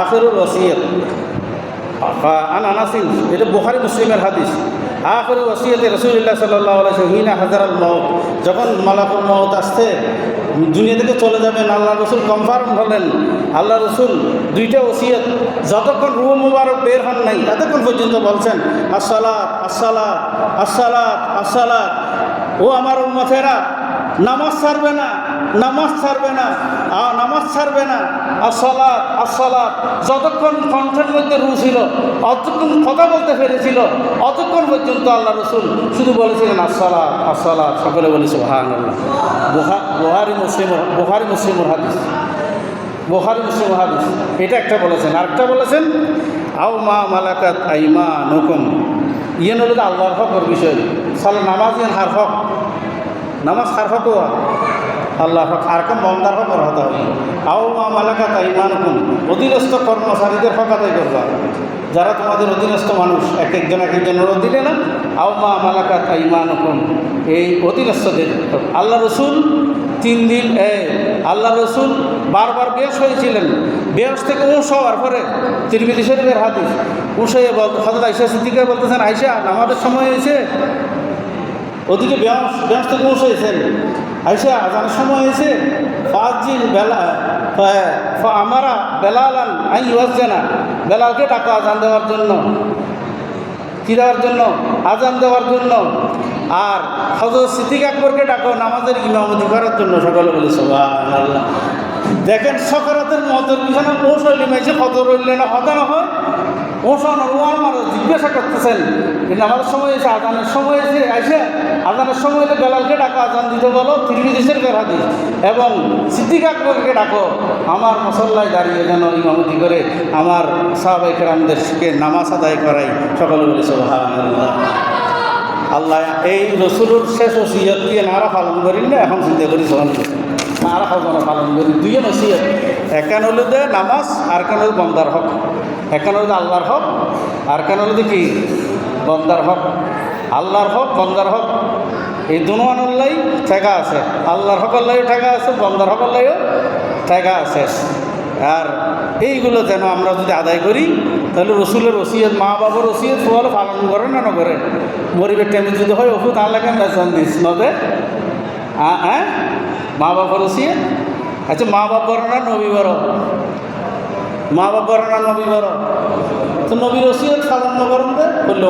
আখেরুল ওসিয়ত আন আনাসিন, এটা বুখারি মুসলিমের হাদিস। আখরি ওসিয়তে রসুল্লাহ সাল্লাহ হিনা হাজার মত যখন মালাকুল মত আসতে দুনিয়া থেকে চলে যাবেন আল্লাহ রসুল কনফার্ম হলেন আল্লাহ রসুল দুইটা ওসিয়ত, যতক্ষণ রুহ মুবারক বের হন নাই ততক্ষণ পর্যন্ত বলছেন, আসসালাত আসসালাত আসসালাত আসসালাত, ও আমার উম্মতেরা, নামাজ ছাড়বে না নামাজ ছাড়বে না, আ, নামাজ ছাড়বে না। আসলাত আসলাত যতক্ষণ কণ্ঠের মধ্যে রু ছিল, অতক্ষণ কথা বলতে পেরেছিল, অতক্ষণ পর্যন্ত আল্লাহ রসুল শুধু বলেছিলেন আসলাত আসলাত সকলে বলেছে আল্লাহ বুহারি মুসলিম, বুহারি মুসলিমর হাদিস। বুহারি মুসলিম হাদিস। এটা একটা বলেছেন। আরেকটা বলেছেন, আও মা মালাকাত আইমা নকুম ইয়েন হলো আল্লাহর হকর বিষয়। সালা নামাজ ইয়ান হার হক। নামাজ হার হক আল্লাহ হক আর কম বন্দার হক হতে হবে আও মা মালাকা আইমান হুকুম অধীনস্থ কর্মচারীদের হক আদায় করবা। যারা তোমাদের অধীনস্থ মানুষ, এক একজন এক একজনের অধীনে না? আও মা মালাকা আইমান হুকুম এই অধীনস্থদের আল্লাহ রসুল তিন দিন আল্লাহ রসুল বারবার বেশ হয়েছিলেন। বেশ থেকে উঁস হওয়ার পরে তিরমিদি শরীফের হাদিস উঁস হয়ে আইসা সিদ্দিকা বলতেছেন আইসা আমাদের সময় হয়েছে? ওদিকে ব্যাস ব্যাস থেকে উঁস হয়েছেন আইসা আজানের সময় হয়েছে দিন বেলা আমারা বেলালান আই না বেলালকে টাকা আজান দেওয়ার জন্য। কী দেওয়ার জন্য? আজান দেওয়ার জন্য। আর হজরত সিদ্দিক আকবরকে ডাকো, নামাজের ইমামতি করার জন্য। সকালে বলে আল্লাহ দেখেন, সকারাতের মতের পিছনে ও শৈলী মেয়েছে কত রইলে না হতা না হয়? জিজ্ঞাসা করতেছেন। কিন্তু আমাদের সময় এসে আজানের সময় এসে এসে আজানের সময় এলে বেলালকে ডাকো, আজান দিতে বলো তিরিমি দেশের বেড়াদি এবং সিদ্দিক আকবরকে ডাকো, আমার মশল্লায় দাঁড়িয়ে যেন ইমামতি করে আমার সাহাবাইকে রামদেরকে নামাজ আদায় করাই। সকলে আল্লাহ এই রসুলোর শেষ ওসিয়ত দিয়ে নারা পালন করি না, এখন চিন্তা করি সহন খাওয়া পালন করি একান হলো দে নামাজ আর কেন হলো বন্দার হক। একান হলো আল্লাহর হক আর কেন হলো কি? বন্দার হক। আল্লাহর হক, বন্দার হক। এই দুনুয়ানুল্লাই ঠেকা আছে। আল্লাহর হক আল্লাহও ঠেকা আছে, বন্দার হক আল্লাহও ঠেকা আছে। আর এইগুলো যেন আমরা যদি আদায় করি, তাহলে রসুলের ওসিয়ত, মা বাবার ওসিয়ত ফলে পালন করে না না করে গরিবের টাইমে যদি হয় ওষুধ আনলাকে বেতন দিস নবে হ্যাঁ? মা বাবার ওসিয়ত আচ্ছা মা বাবার না নবী বড় মা বাবার না নবী বড় তো নবীর ওসিয়ত সাধারণ বলল